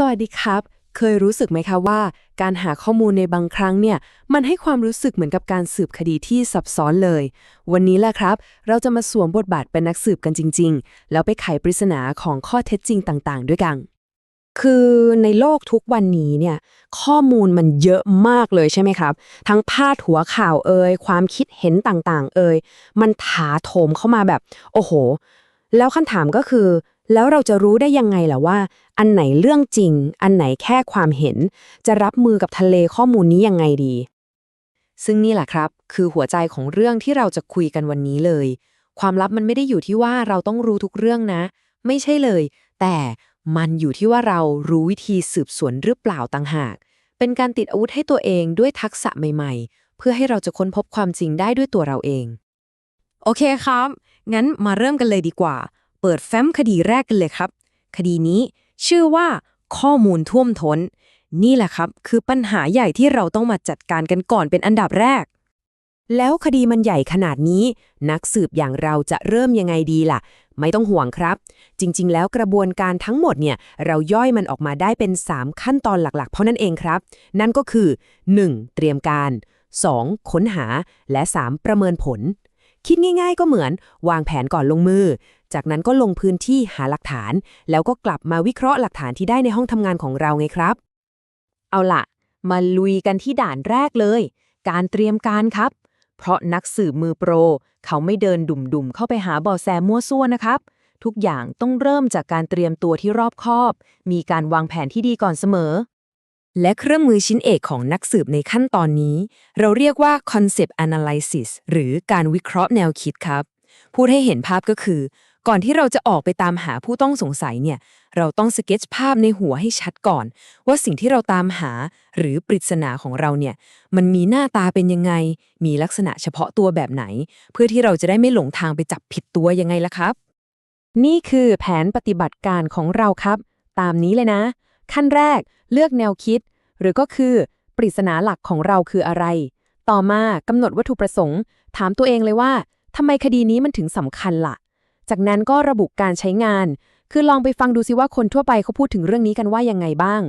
สวัสดีครับ เคยรู้สึกไหมคะว่า การหาข้อมูลในบางครั้งเนี่ย มันให้ความรู้สึกเหมือนกับการสืบคดีที่ซับซ้อนเลย วันนี้แหละครับ เราจะมาสวมบทบาทเป็นนักสืบกันจริง ๆ แล้วไปไขปริศนาของข้อเท็จจริงต่างๆ ด้วยกัน คือในโลกทุกวันนี้เนี่ย ข้อมูลมันเยอะมากเลยใช่ไหมครับ ทั้งพาดหัวข่าวเอ่ยความคิดเห็นต่างๆ เอ่ยมันถาโถมเข้ามาแบบ โอ้โห แล้วคำถามก็คือ แล้วเราจะรู้ได้ยังไงล่ะว่า อันไหนเรื่องจริง อันไหนแค่ความเห็น จะรับมือกับทะเลข้อมูลนี้ยังไงดี ซึ่งนี่แหละครับ คือหัวใจของเรื่องที่เราจะคุยกันวันนี้เลย ความลับมันไม่ได้อยู่ที่ว่าเราต้องรู้ทุกเรื่องนะ ไม่ใช่เลย แต่มันอยู่ที่ว่าเรารู้วิธีสืบสวนหรือเปล่าต่างหาก เป็นการติดอาวุธให้ตัวเองด้วยทักษะใหม่ ๆ เพื่อให้เราจะค้นพบความจริงได้ด้วยตัวเราเอง โอเคครับ งั้นมาเริ่มกันเลยดีกว่า เปิดแฟ้มคดีแรกกันเลยครับ คดีนี้ชื่อว่าข้อมูลท่วมท้น นี่แหละครับ คือปัญหาใหญ่ที่เราต้องมาจัดการกันก่อนเป็นอันดับแรก แล้วคดีมันใหญ่ขนาดนี้ นักสืบอย่างเราจะเริ่มยังไงดีล่ะ ไม่ต้องห่วงครับ จริง ๆ แล้วกระบวนการทั้งหมดเนี่ย เราย่อยมันออกมาได้เป็น 3 ขั้นตอนหลักๆ เพราะนั่นเองครับ นั่นก็คือ 1. เตรียมการ 2. ค้นหา และ 3. ประเมินผล คิดง่าย ๆ ก็เหมือน วางแผนก่อนลงมือ จากนั้นก็ลงพื้นที่หาหลักฐาน แล้วก็กลับมาวิเคราะห์หลักฐานที่ได้ในห้องทำงานของเราไงครับ เอาล่ะ มาลุยกันที่ด่านแรกเลย การเตรียมการครับ เพราะนักสืบมือโปร เขาไม่เดินดุ่มๆเข้าไปหาบาะแสมั่วซั่วนะครับทุกอย่างต้องเริ่มจากการเตรียมตัวที่รอบคอบ มีการวางแผนที่ดีก่อนเสมอ และเครื่องมือชิ้นเอกของนักสืบในขั้นตอนนี้ เราเรียกว่า concept analysis หรือการวิเคราะห์แนวคิดครับ พูดให้เห็นภาพก็คือ ก่อนที่เราจะออกไปตามหาผู้ต้องสงสัยเนี่ย เราต้องสเก็ตภาพในหัวให้ชัดก่อน ว่าสิ่งที่เราตามหาหรือปริศนาของเราเนี่ย มันมีหน้าตาเป็นยังไง มีลักษณะเฉพาะตัวแบบไหน เพื่อที่เราจะได้ไม่หลงทางไปจับผิดตัวยังไงล่ะครับ นี่คือแผนปฏิบัติการของเราครับ ตามนี้เลยนะ ขั้นแรกเลือกแนวคิด หรือก็คือ ปริศนาหลักของเราคืออะไร ต่อมากำหนดวัตถุประสงค์ ถามตัวเองเลยว่าทำไมคดีนี้มันถึงสำคัญล่ะ จากนั้นก็ระบุการใช้งาน คือลองไปฟังดูซิว่าคนทั่วไปเขาพูดถึงเรื่องนี้กันว่ายังไงบ้าง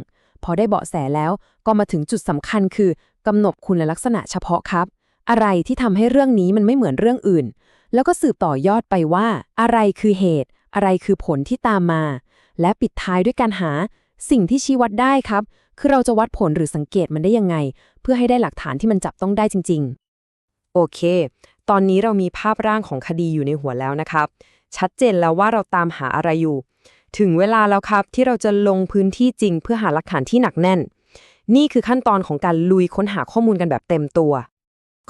พอได้เบาะแสแล้วก็มาถึงจุดสำคัญคือกำหนดคุณลักษณะเฉพาะครับ อะไรที่ทำให้เรื่องนี้มันไม่เหมือนเรื่องอื่น แล้วก็สืบต่อยอดไปว่า อะไรคือเหตุ อะไรคือผลที่ตามมา และปิดท้ายด้วยการหา สิ่งที่ชี้วัดได้ครับ คือเราจะวัดผลหรือสังเกตมันได้ยังไง เพื่อให้ได้หลักฐานที่มันจับต้องได้จริง ๆ โอเค ตอนนี้เรามีภาพร่างของคดีอยู่ในหัวแล้วนะครับ ชัดเจนแล้วว่าเราตามหาอะไรอยู่ ถึงเวลาแล้วครับที่เราจะลงพื้นที่จริง เพื่อหาหลักฐานที่หนักแน่น นี่คือขั้นตอนของการลุยค้นหาข้อมูลกันแบบเต็มตัว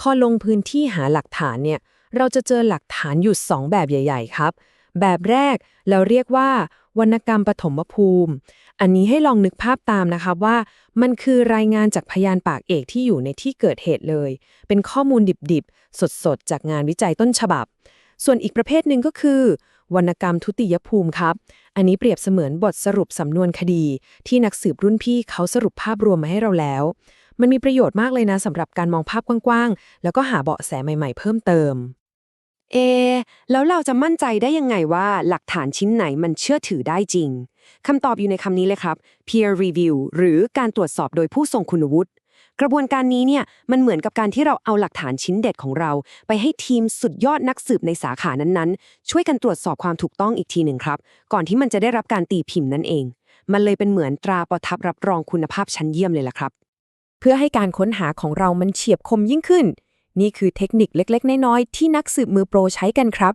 ข้อลงพื้นที่หาหลักฐานเนี่ย เราจะเจอหลักฐานอยู่ 2 แบบใหญ่ ๆ ครับ แบบแรกเราเรียกว่า วรรณกรรมปฐมภูมิ อันนี้ให้ลองนึกภาพตามนะครับว่า มันคือรายงานจากพยานปากเอกที่อยู่ในที่เกิดเหตุเลย เป็นข้อมูลดิบๆ สดๆ จากงานวิจัยต้นฉบับ ส่วนอีกประเภทหนึ่งก็คือ วรรณกรรมทุติยภูมิครับ อันนี้เปรียบเสมือนบทสรุปสำนวนคดี ที่นักสืบรุ่นพี่เขาสรุปภาพรวมมาให้เราแล้ว มันมีประโยชน์มากเลยนะสำหรับการมองภาพกว้างๆ แล้วก็หาเบาะแสใหม่ ๆ เพิ่มเติม เอ แล้วเราจะมั่นใจได้ยังไงว่าหลักฐานชิ้นไหนมันเชื่อถือได้จริงคำตอบอยู่ในคำนี้เลยครับ peer review หรือการตรวจสอบโดยผู้ทรงคุณวุฒิกระบวนการนี้เนี่ยมันเหมือนกับการที่เราเอาหลักฐานชิ้นเด็ดของเรา ไปให้ทีมสุดยอดนักสืบในสาขานั้นๆ ช่วยกันตรวจสอบความถูกต้องอีกทีหนึ่งครับ ก่อนที่มันจะได้รับการตีพิมพ์นั่นเอง มันเลยเป็นเหมือนตราประทับรับรองคุณภาพชั้นเยี่ยมเลยล่ะครับ เพื่อให้การค้นหาของเรามันเฉียบคมยิ่งขึ้น นี่คือเทคนิคเล็กๆ น้อยๆ ที่นักสืบมือโปรใช้กันครับ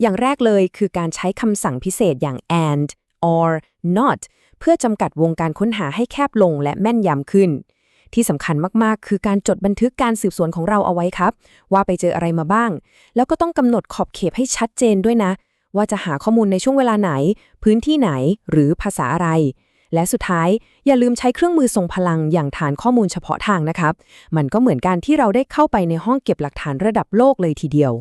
อย่างแรกเลยคือการใช้คำสั่งพิเศษอย่าง and or not เพื่อจำกัดวงการค้นหาให้แคบลงและแม่นยำขึ้น ที่สำคัญมากๆ คือการจดบันทึกการสืบสวนของเราเอาไว้ครับ ว่าไปเจออะไรมาบ้าง แล้วก็ต้องกำหนดขอบเขตให้ชัดเจนด้วยนะ ว่าจะหาข้อมูลในช่วงเวลาไหน พื้นที่ไหน หรือภาษาอะไร และสุดท้ายอย่าลืมใช้เครื่องมือทรงพลังอย่างฐานข้อมูลเฉพาะทางนะครับ มันก็เหมือนการที่เราได้เข้าไปในห้องเก็บหลักฐานระดับโลกเลยทีเดียว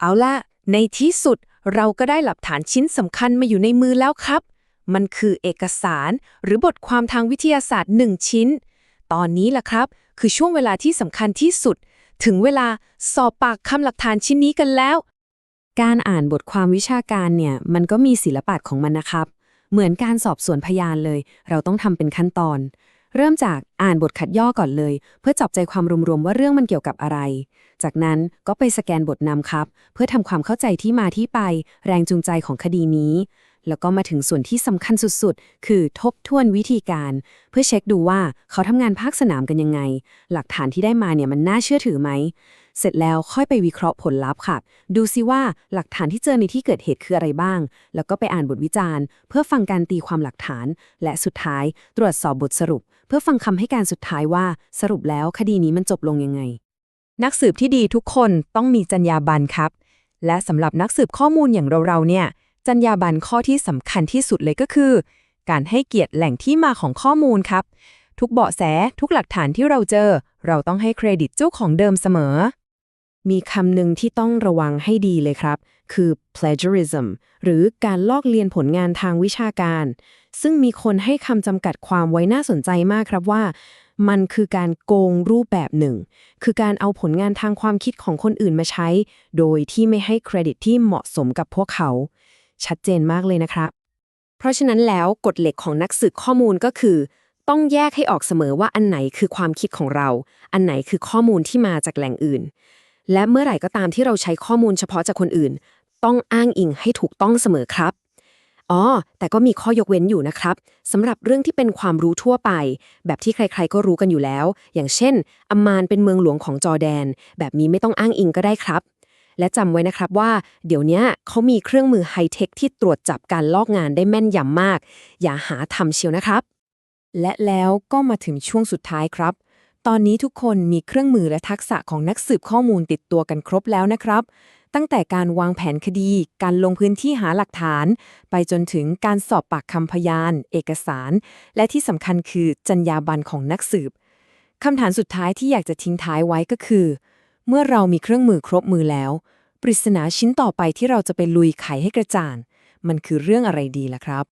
เอาละในที่สุดเราก็ได้หลักฐานชิ้นสำคัญมาอยู่ในมือแล้วครับ มันคือเอกสารหรือบทความทางวิทยาศาสตร์หนึ่งชิ้น ตอนนี้ล่ะครับ คือช่วงเวลาที่สำคัญที่สุด ถึงเวลาสอบปากคำหลักฐานชิ้นนี้กันแล้ว การอ่านบทความวิชาการเนี่ย มันก็มีศิลปะของมันนะครับ เหมือนการสอบสวนพยานเลย เราต้องทำเป็นขั้นตอน เริ่มจากอ่านบทขัดย่อก่อนเลย เพื่อจับใจความรวมๆว่าเรื่องมันเกี่ยวกับอะไร จากนั้นก็ไปสแกนบทนำครับ เพื่อทำความเข้าใจที่มาที่ไป แรงจูงใจของคดีนี้ แล้วก็มาถึงส่วนที่สำคัญสุดๆ คือทบทวนวิธีการ เพื่อเช็คดูว่าเขาทำงานภาคสนามกันยังไง หลักฐานที่ได้มาเนี่ยมันน่าเชื่อถือไหม เสร็จแล้วค่อยไปวิเคราะห์ผลลัพธ์ค่ะ ดูซิว่าหลักฐานที่เจอในที่เกิดเหตุคืออะไรบ้าง แล้วก็ไปอ่านบทวิจารณ์ เพื่อฟังการตีความหลักฐาน และสุดท้ายตรวจสอบบทสรุป เพื่อฟังคำให้การสุดท้ายว่า สรุปแล้วคดีนี้มันจบลงยังไง นักสืบที่ดีทุกคนต้องมีจรรยาบรรณครับ และสำหรับนักสืบข้อมูลอย่างเราๆเนี่ยจรรยาบรรณข้อที่สำคัญที่สุดเลยก็คือ การให้เกียรติแหล่งที่มาของข้อมูลครับ ทุกเบาะแสทุกหลักฐานที่เราเจอ เราต้องให้เครดิตเจ้าของเดิมเสมอ มีคำหนึ่งที่ต้องระวังให้ดีเลยครับ คือ plagiarism หรือการลอกเลียนผลงานทางวิชาการ ซึ่งมีคนให้คำจำกัดความไว้น่าสนใจมากครับว่า มันคือการโกงรูปแบบหนึ่ง คือการเอาผลงานทางความคิดของคนอื่นมาใช้ โดยที่ไม่ให้เครดิตที่เหมาะสมกับพวกเขา ชัดเจนมากเลยนะครับ เพราะฉะนั้นแล้วกฎเหล็กของนักสืบข้อมูลก็คือต้องแยกให้ออกเสมอว่าอันไหนคือความคิดของเรา อันไหนคือข้อมูลที่มาจากแหล่งอื่น และเมื่อไหร่ก็ตามที่เราใช้ข้อมูลเฉพาะจากคนอื่น ต้องอ้างอิงให้ถูกต้องเสมอครับ อ๋อ แต่ก็มีข้อยกเว้นอยู่นะครับสำหรับเรื่องที่เป็นความรู้ทั่วไป แบบที่ใครๆก็รู้กันอยู่แล้ว อย่างเช่นอัมมานเป็นเมืองหลวงของจอร์แดน แบบนี้ไม่ต้องอ้างอิงก็ได้ครับ และจำไว้นะครับว่า เดี๋ยวนี้เขามีเครื่องมือไฮเทคที่ตรวจจับการลอกงานได้แม่นยำมาก อย่าหาทำเชียวนะครับ และแล้วก็มาถึงช่วงสุดท้ายครับ ตอนนี้ทุกคนมีเครื่องมือและทักษะของนักสืบข้อมูลติดตัวกันครบแล้วนะครับ ตั้งแต่การวางแผนคดี การลงพื้นที่หาหลักฐาน ไปจนถึงการสอบปากคำพยาน เอกสาร และที่สำคัญคือจรรยาบรรณของนักสืบคำถามสุดท้ายที่อยากจะทิ้งท้ายไว้ก็คือ เมื่อเรามีเครื่องมือครบมือแล้ว ปริศนาชิ้นต่อไปที่เราจะไปลุยไขให้กระจ่างมันคือเรื่องอะไรดีล่ะครับ